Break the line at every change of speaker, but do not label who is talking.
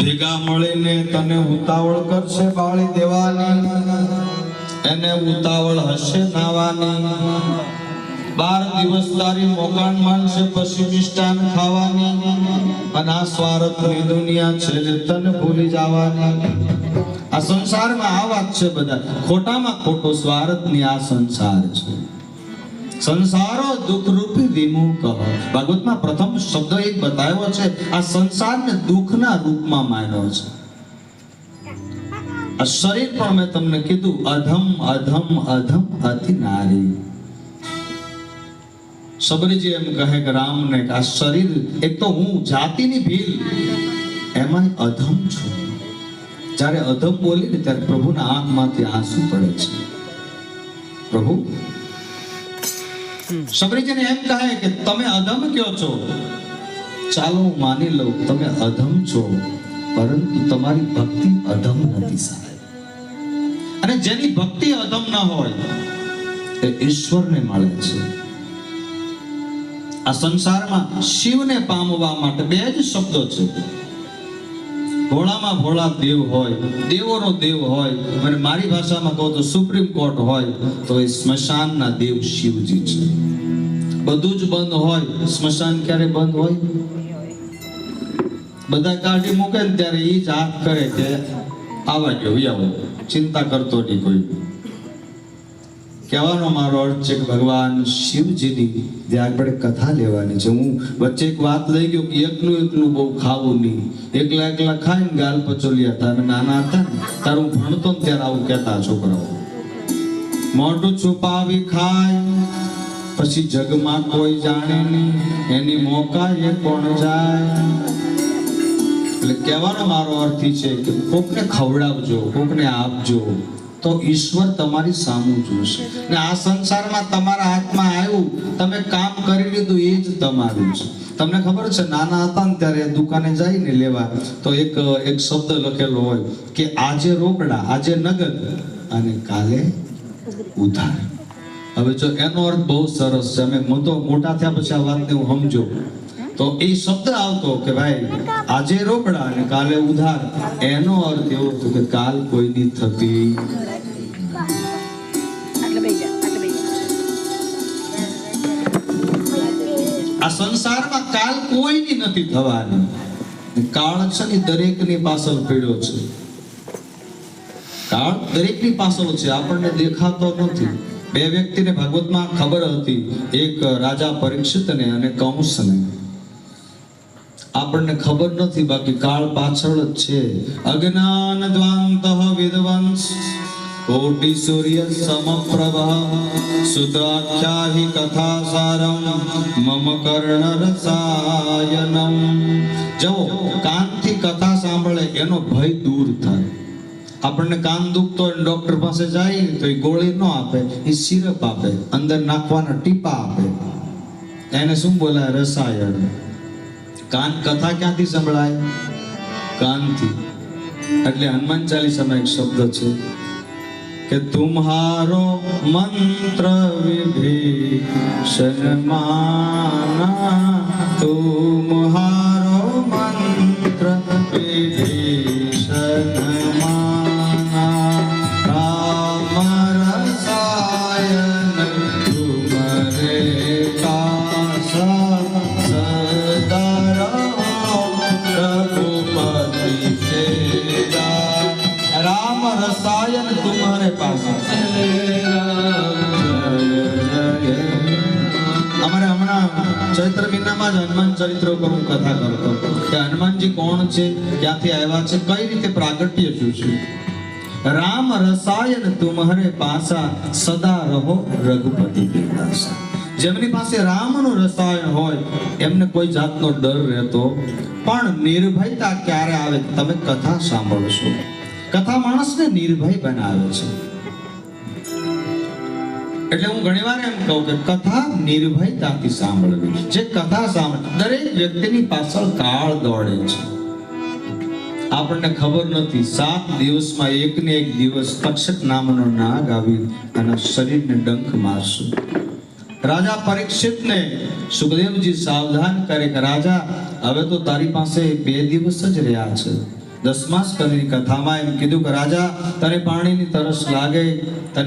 ભેગા મળીને ઉતાવળ બાર દિવસ તારી મોકાણ માનશે પછી ખાવાની. અને આ સ્વાર્થની દુનિયા છે તને ભૂલી જવાની. આ સંસારમાં આ વાત છે બધા. ખોટામાં ખોટો સ્વાર્થની આ સંસાર છે. સંસારો દુઃખરૂપી વિમુખ ભાગવતમાં પ્રથમ શબ્દ એક બતાવ્યો છે, આ સંસારને દુઃખના રૂપમાં માન્યો છે. આ શરીર પણ મેં તમને કીધું, અધમ અધમ અધમ અતિ નારી સબરીજી એમ કહે કે રામને આ શરીર એક તો હું જાતિની ભીલ એમાં અધમ છું. જ્યારે અધમ બોલી ને ત્યારે પ્રભુના આંખમાંથી આંસુ પડે છે. પ્રભુ સબરીજીને એમ કહે કે તમે અધમ કયો છો? ચાલો હું માની લઉં, તમે અધમ છો, પરંતુ તમારી ભક્તિ અધમ નથી સાહેબ. અને જેની ભક્તિ અધમ ના હોય, એ ઈશ્વરને મળે છે. આ સંસારમાં શિવને પામવા માટે બે જ શબ્દો છે. ભોળામાં ભોળા દેવ હોય, દેવોનો દેવ હોય, અને મારી ભાષામાં કહો તો સુપ્રીમ કોર્ટ હોય, તો એ સ્મશાનના દેવ શિવજી છે. બધું જ બંધ હોય, સ્મશાન ક્યારે બંધ હોય? બધા કાઢી મૂકે ને ત્યારે એ જ હાથ કરે કે આવા ગયો આવો. ચિંતા કરતો નહીં કોઈ. કહેવાનો મારો અર્થ છે કે ભગવાન શિવજીની જે આપણે કથા લેવાની છે. હું વચ્ચે એક વાત લઈ ગયો કે એકલું એકલું બહુ ખાવું નહીં. એકલા એકલા ખાઈને ગાલ પચોલિયા હતા અને નાના હતા ને ત્યારે હું ભણતો ને ત્યારે આવું કહેતા છોકરાઓ. મોઢું છુપાવી ખાય, પછી જગમાં કોઈ જાણે નહીં, એની મોકા એ કોણ જાય? એટલે કહેવાનો મારો અર્થ છે કે કોકને ખવડાવજો, કોકને આપજો. તો ઈશ્વર તમારી સામું જોશે. ને આ સંસારમાં તમારા હાથમાં આવ્યું, તમે કામ કરી લીધું એ જ તમારું છે. તમને ખબર છે, નાના હતા ને ત્યારે દુકાને જઈને લેવા, તો એક એક શબ્દ લખેલો હોય કે આજે રોકડા, આજે નગદ અને કાલે ઉધાર. હવે જો એનો અર્થ બહુ સરસ છે. અમે મોટો મોટા થયા પછી આ વાતને હું સમજો. તો એ શબ્દ આવતો કે ભાઈ આજે રોકડા અને કાલે ઉધાર. એનો અર્થ એવો હતો કે કાલ કોઈની થતી આ સંસારમાં કાલ કોઈની નથી થવાની. કાળ છે ને દરેકની પાછળ પીડ્યો છે. કાળ દરેકની પાછળ છે આપણને દેખાતો નથી. બે વ્યક્તિને ભાગવતમાં ખબર હતી એક રાજા પરીક્ષિતને અને કંસને આપણને ખબર નથી, બાકી કાળ પાછળ જ છે. અજ્ઞાન દ્વાંત વિદ્વંસ. કોટિ સૂર્ય સમપ્રભા સુધાખ્યાહી કથા સારમ મમ કર્ણ રસાયનમ જો કાનથી કથા સાંભળે એનો ભય દૂર થાય. આપણને કાન દુખતો હોય ડોક્ટર પાસે જાય તો એ ગોળી ન આપે, એ સિરપ આપે, અંદર નાખવાના ટીપા આપે. એને શું બોલાય? રસાયણ. કાન કથા ક્યાંથી સંભળાય? કાનથી. એટલે હનુમાન ચાલીસામાં એક શબ્દ છે કે તુમ્હારો મંત્ર વિભીષણ માના તુમ્હારો ચૈત્ર મહિનામાં જ હનુમાન ચરિત્ર ઉપર હું કથા કરતો. કે હનુમાનજી કોણ છે, ક્યાંથી આવ્યા છે, કઈ રીતે પ્રાગટ્ય શું છે? રામ રસાયન તુમહરે પાસા સદા રહો રઘુપતિ જેમની પાસે રામનું રસાયણ હોય, એમને કોઈ જાતનો ડર રહેતો. પણ નિર્ભયતા ક્યારે આવે, તમે કથા સાંભળશો કથા માણસને નિર્ભય બનાવે છે. એટલે હું ઘણીવાર એમ કહું કે કથા નિર્ભયતાથી સાંભળવી જે કથા સાંભળે, દરેક વ્યક્તિની પાછળ કાળ દોડે છે. આપણને ખબર નથી, સાત દિવસમાં એક ને એક દિવસ તક્ષક નામનો નાગ આવી અને શરીરને ડંખ મારશું. રાજા પરીક્ષિતને સુખદેવજી સાવધાન કરે કે, રાજા, હવે તો તારી પાસે બે દિવસ જ રહ્યા છે. દસમા સ્કંદની કથામાં એમ કીધું કે, રાજા, તને પાણીની તરસ લાગે, તને